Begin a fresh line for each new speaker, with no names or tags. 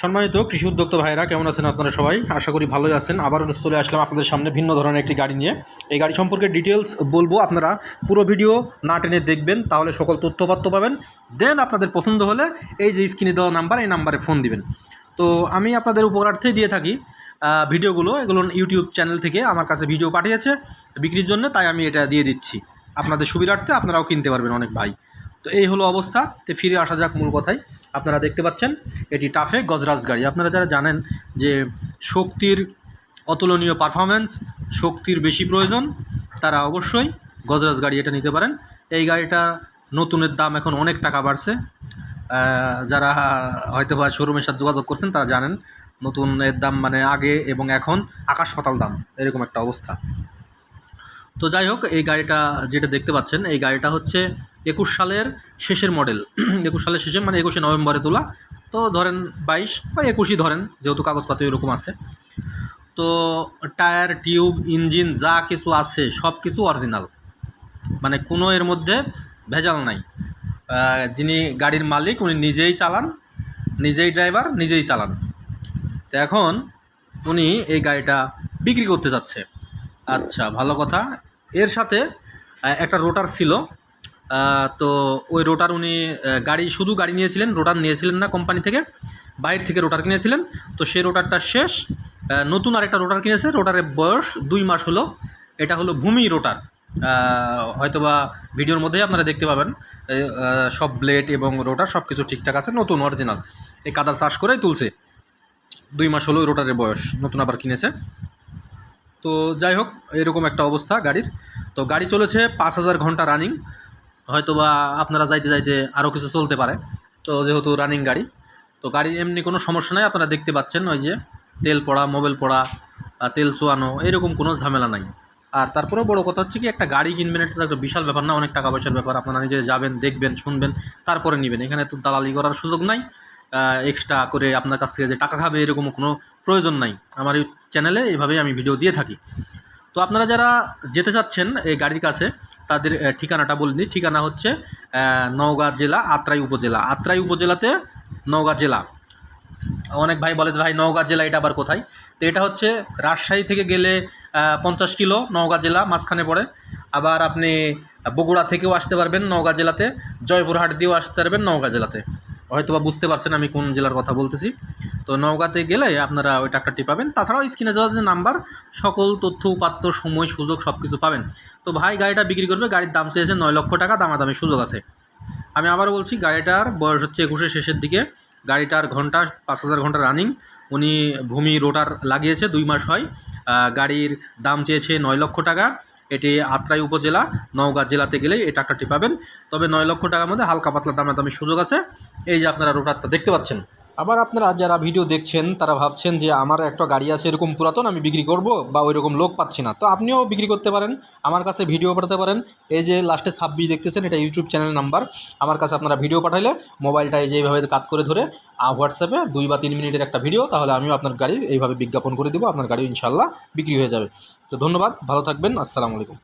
সম্মানিত কৃষি উদ্যোক্তা ভাইরা কেমন আছেন আপনারা সবাই? আশা করি ভালোই আছেন। আবারও চলে আসলাম আপনাদের সামনে ভিন্ন ধরনের একটি গাড়ি নিয়ে। এই গাড়ি সম্পর্কে ডিটেলস বলব, আপনারা পুরো ভিডিও না টেনে দেখবেন, তাহলে সকল তথ্যপাত্য পাবেন। দেন আপনাদের পছন্দ হলে এই যে স্ক্রিনে দেওয়া নাম্বার এই নাম্বারে ফোন দিবেন। তো আমি আপনাদের উপকারার্থেই দিয়ে থাকি ভিডিওগুলো। এগুলো ইউটিউব চ্যানেল থেকে আমার কাছে ভিডিও পাঠিয়েছে, বিক্রির জন্য, তাই আমি এটা দিয়ে দিচ্ছি। আপনাদের সুবিধার্থে আপনারাও কিনতে পারবেন অনেক ভাই। তো এই হলো অবস্থা। তো ফিরে আসা যাক মূল কথায়। আপনারা দেখতে পাচ্ছেন, এটি টাফে গজরাজ গাড়ি। আপনারা যারা জানেন যে শক্তির অতুলনীয় পারফরমেন্স শক্তির বেশি প্রয়োজন, তারা অবশ্যই গজরাজ গাড়ি এটা নিতে পারেন। এই গাড়িটা নতুনের দাম এখন অনেক টাকা বাড়ছে। যারা হয়তো বা শোরুমের সাথে যোগাযোগ করছেন, তারা জানেন নতুন এর দাম মানে আগে এবং এখন আকাশ পাতাল দাম। এরকম একটা অবস্থা। তো যাই হোক, এই গাড়িটা যেটা দেখতে পাচ্ছেন, এই গাড়িটা হচ্ছে একুশ সালের শেষের মডেল একুশ সালের শেষে মানে একুশে নভেম্বরে তোলা। তো ধরেন বাইশ বা একুশই ধরেন, যেহেতু কাগজপাতি এরকম আছে। তো টায়ার, টিউব, ইঞ্জিন, যা কিছু আছে সব কিছু অরিজিনাল মানে কোনো এর মধ্যে ভেজাল নাই। যিনি গাড়ির মালিক, উনি নিজেই চালান, নিজেই ড্রাইভার নিজেই চালান। তো এখন উনি এই গাড়িটা বিক্রি করতে যাচ্ছে। আচ্ছা ভালো কথা। এর সাথে একটা রোটার ছিল। তো ওই রোটার উনি গাড়ি, শুধু গাড়ি নিয়েছিলেন, রোটার নিয়েছিলেন না কোম্পানি থেকে, বাইরে থেকে রোটার কিনেছিলেন। তো সেই রোটারটা শেষ নতুন আরেকটা রোটার কিনেছে, রোটারের বয়স দুই মাস হলো, এটা হলো ভূমি রোটার। হয়তোবা ভিডিওর মধ্যেই আপনারা দেখতে পাবেন সব ব্লেড এবং রোটার সব কিছু ঠিকঠাক আছে, নতুন অরিজিনাল। এই কাদা চাষ করেই তুলছে। দুই মাস হলো রোটারের বয়স, নতুন আবার কিনেছে। তো যাই হোক, এরকম একটা অবস্থা গাড়ির। তো গাড়ি চলেছে পাঁচ হাজার ঘণ্টা রানিং। হয়তো বা আপনারা যাইতে যাইতে আরও কিছু চলতে পারে। তো যেহেতু রানিং গাড়ি, তো গাড়ির এমনি কোনো সমস্যা নাই, আপনারা দেখতে পাচ্ছেন ওই যে তেল পড়া মোবাইল পড়া তেল চোয়ানো, এরকম কোনো ঝামেলা নাই। আর তারপরেও বড় কথা হচ্ছে কি, একটা গাড়ি কিনবেন, এটা একটা বিশাল ব্যাপার না, অনেক টাকা পয়সার ব্যাপার। আপনারা নিজে যাবেন, দেখবেন, শুনবেন, তারপরে নেবেন। এখানে তো দালালি করার সুযোগ নাই। এক্সট্রা করে আপনার কাছ থেকে যে টাকা খাবে, এরকম কোনো প্রয়োজন নাই। আমার এই চ্যানেলে এইভাবেই আমি ভিডিও দিয়ে থাকি। তো আপনারা যারা যেতে চাচ্ছেন এই গাড়ির কাছে তাদের ঠিকানাটা বলে দিই। ঠিকানা হচ্ছে নওগাঁ জেলা, আত্রাই উপজেলা। আত্রাই উপজেলাতে নওগাঁ জেলা। অনেক ভাই বলে যে, ভাই, নওগাঁ জেলা, এটা আবার কোথায়? তো এটা হচ্ছে রাজশাহী থেকে গেলে পঞ্চাশ কিলো নওগাঁ জেলা, মাঝখানে পড়ে। আবার আপনি বগুড়া থেকেও আসতে পারবেন নওগাঁ জেলাতে। জয়পুরহাট দিয়েও আসতে পারবেন নওগাঁ জেলাতে। হয়তো বা বুঝতে পারছেন আমি কোন জেলার কথা বলতেছি। তো নওগাঁতে গেলে আপনারা ওই ট্রাক্টরটি পাবেন। তাছাড়াও স্ক্রিনে যাওয়ার যে নাম্বার, সকল তথ্য, উপাত্ত, সময়, সুযোগ সব কিছু পাবেন। তো ভাই, গাড়িটা বিক্রি করবে, গাড়ির দাম চেয়েছে নয় লক্ষ টাকা দামাদামি সুযোগ আছে। আমি আবার বলছি, গাড়িটার বয়স হচ্ছে একুশের শেষের দিকে। গাড়িটার ঘণ্টা পাঁচ হাজার ঘণ্টা রানিং। উনি ভূমি রোটার লাগিয়েছে, দুই মাস হয়। গাড়ির দাম চেয়েছে নয় লক্ষ টাকা। এটি আত্রাই উপজেলা, নওগাঁ জেলাতে গেলেই এই ট্রাক্টরটি পাবেন। তবে নয় লক্ষ টাকার মধ্যে হালকা পাতলা দামে দামি সুযোগ আছে। এই যে আপনারা রোটারটা দেখতে পাচ্ছেন। আবার আপনারা যারা ভিডিও দেখছেন, তারা ভাবছেন যে আমার একটা গাড়ি আছে এরকম পুরাতন, আমি বিক্রি করব বা ওই রকম লোক পাচ্ছি না। তো আপনিও বিক্রি করতে পারেন, আমার কাছে ভিডিও পাঠাতে পারেন। এই যে লাস্টে ছাব্বিশ দেখতেছেন, এটা ইউটিউব চ্যানেল নাম্বার আমার কাছে আপনারা ভিডিও পাঠাইলে মোবাইলটা এই যে এইভাবে কাত করে ধরে হোয়াটসঅ্যাপে দুই বা তিন মিনিটের একটা ভিডিও তাহলে আমিও আপনার গাড়ির এইভাবে বিজ্ঞাপন করে দেবো, আপনার গাড়ি ইনশাল্লাহ বিক্রি হয়ে যাবে। তো ধন্যবাদ, ভালো থাকবেন, আসসালামু আলাইকুম।